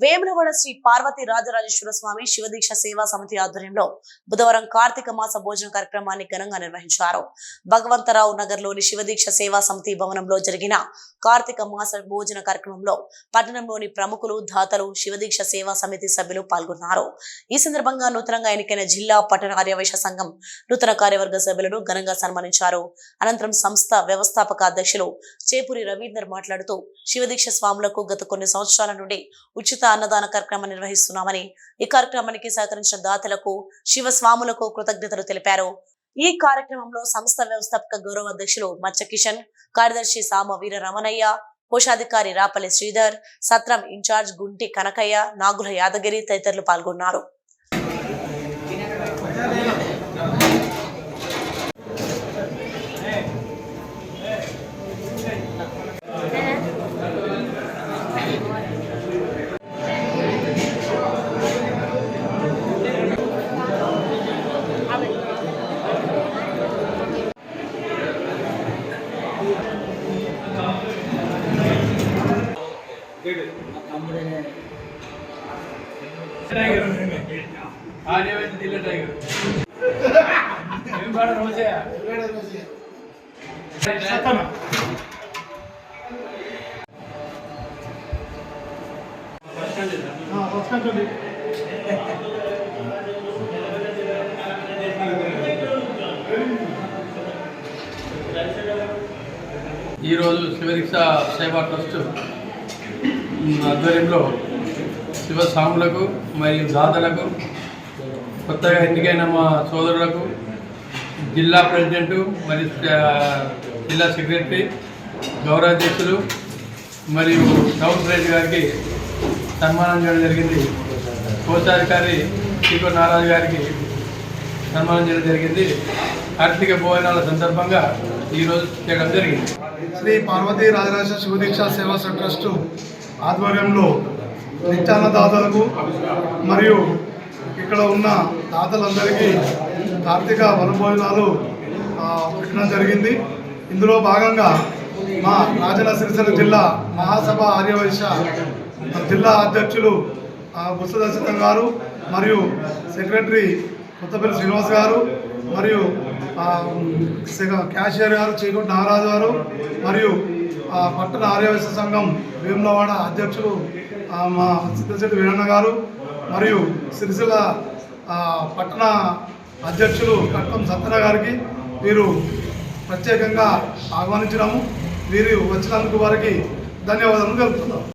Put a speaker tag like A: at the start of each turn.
A: వేములవాడ శ్రీ పార్వతి రాజరాజేశ్వర స్వామి శివదీక్ష సేవా సమితి ఆధ్వర్యంలో బుధవారం కార్తీక మాస భోజన కార్యక్రమాన్ని ఘనంగా నిర్వహించారు. భగవంతరావు నగర్లోని శివదీక్ష సేవా సమితి భవనంలో జరిగిన కార్తీక మాస భోజన కార్యక్రమంలో పట్టణంలోని ప్రముఖులు దాతలు శివదీక్ష సేవా సమితి సభ్యులు పాల్గొన్నారు. ఈ సందర్భంగా నూతనంగా ఎన్నికైన జిల్లా పట్టణ ఆర్యవైశ్య సంఘం నూతన కార్యవర్గ సభ్యులను ఘనంగా సన్మానించారు. అనంతరం సంస్థ వ్యవస్థాపక అధ్యక్షులు చేపూరి రవీందర్ మాట్లాడుతూ శివదీక్ష స్వాములకు గత కొన్ని సంవత్సరాల నుండి ఉచిత అన్నదాన కార్యక్రమం నిర్వహిస్తున్నామని ఈ కార్యక్రమానికి సహకరించిన దాతలకు శివ స్వాములకు కృతజ్ఞతలు తెలిపారు. ఈ కార్యక్రమంలో సంస్థ వ్యవస్థాపక గౌరవ అధ్యక్షులు మచ్చ కిషన్ కార్యదర్శి సామ వీర రమణయ్య కోశాధికారి రాపల్లి శ్రీధర్ సత్రం ఇన్ఛార్జ్ గుంటి కనకయ్య నాగుల యాదగిరి తదితరులు పాల్గొన్నారు.
B: టైగర్ ఆడేవైతే దిల్ల టైగర్ ఏం పాడ రోజే ఈరోజు శివదీక్ష సేవా ట్రస్ట్ ఆధ్వర్యంలో శివ స్వాములకు మరియు దాతలకు కొత్తగా ఎన్నికైన మా సోదరులకు జిల్లా ప్రెసిడెంటు మరియు జిల్లా సెక్రటరీ గౌరవాధ్యక్షులు మరియు టౌన్ ప్రెసిడెంట్ గారికి సన్మానం చేయడం జరిగింది. కోశాధికారి శ్రీకో నారాజు గారికి సన్మానం చేయడం జరిగింది. కార్తీక భోజనాల సందర్భంగా ఈరోజు చేయడం జరిగింది.
C: శ్రీ పార్వతీ రాజరాజ శివదీక్ష సేవా ట్రస్టు ఆధ్వర్యంలో నిత్యాన్నదాతలకు మరియు ఇక్కడ ఉన్న దాతలందరికీ కార్తీక వనభోజనాలు పెట్టడం జరిగింది. ఇందులో భాగంగా మా రాజన్న సిరిసిల్ల జిల్లా మహాసభ ఆర్యవైశ్య జిల్లా అధ్యక్షులు ఆ, గారు మరియు సెక్రటరీ కొత్తపల్లి శ్రీనివాస్ గారు మరియు క్యాషియర్ గారు చీకుంటి నాగరాజు గారు మరియు పట్టణ ఆర్యవైశ్య సంఘం వేములవాడ అధ్యక్షులు మా సిద్ధశెట్టి వీరన్న గారు మరియు సిరిసిల్ల పట్టణ అధ్యక్షులు కట్టం సత్తన గారికి వీరు ప్రత్యేకంగా ఆహ్వానించినాము. వీరు వచ్చినందుకు వారికి ధన్యవాదాలు తెలుపుతున్నాం